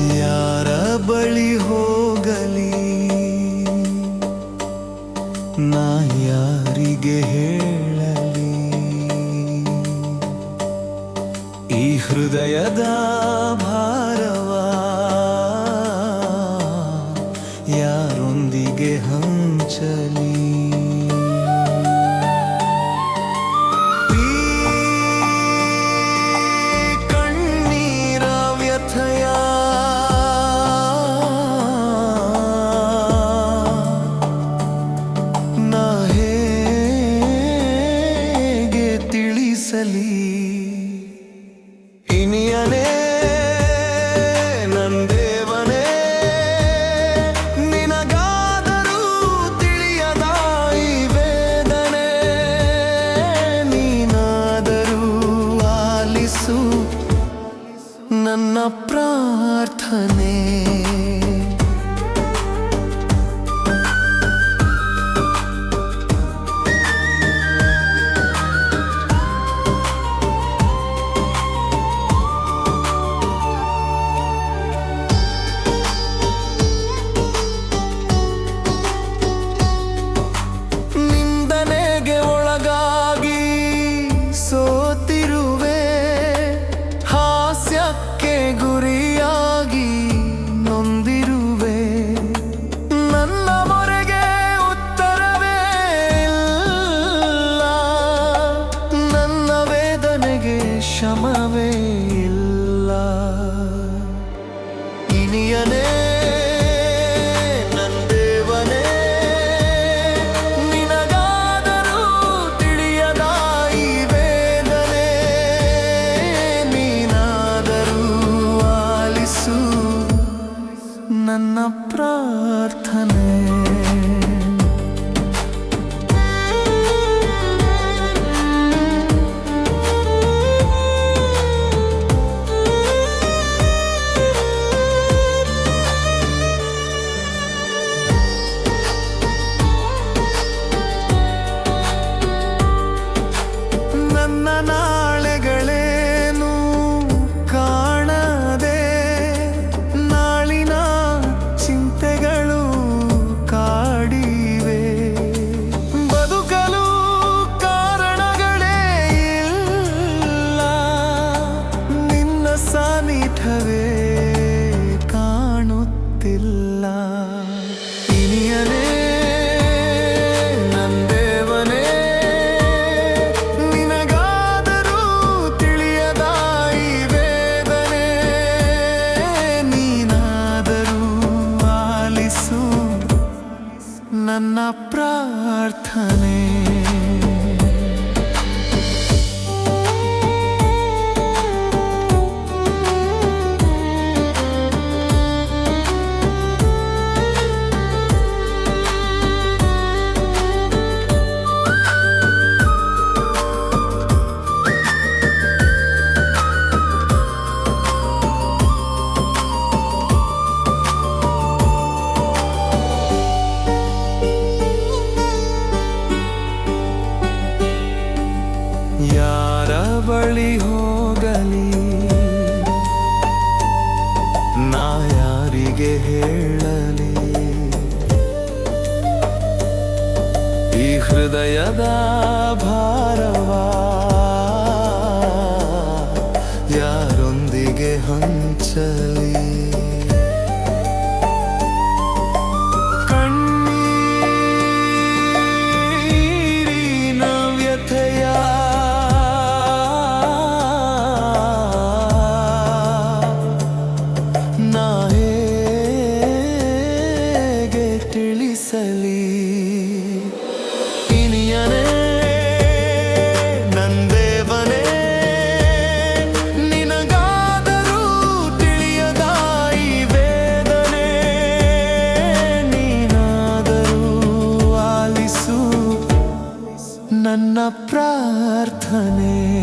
ಯಾರ ಬಳಿ ಹೋಗಲಿ? ನಾ ಯಾರಿಗೆ ಹೇಳಲಿ? ಈ ಹೃದಯದ ಭಾರ ದುಃಖಕ್ಕೆ ಗುರಿಯಾಗಿ ನೊಂದಿರುವೆ. ನನ್ನ ಮೊರೆಗೆ ಉತ್ತರವೇ ಇಲ್ಲ. ನನ್ನ ವೇದನೆಗೆ ಶಮವೇ ಇಲ್ಲ. ಇನಿಯನೇ ನನ್ನ ಪ್ರಾರ್ಥನೆ ಯಾರ ಬಳಿ ಹೋಗಲಿ? ನಾ ಯಾರಿಗೆ ಹೇಳಲಿ? ಈ ಹೃದಯದ ಭಾರವಾ ಯಾರೊಂದಿಗೆ ಹಂಚ പ്രാർത്ഥനേ.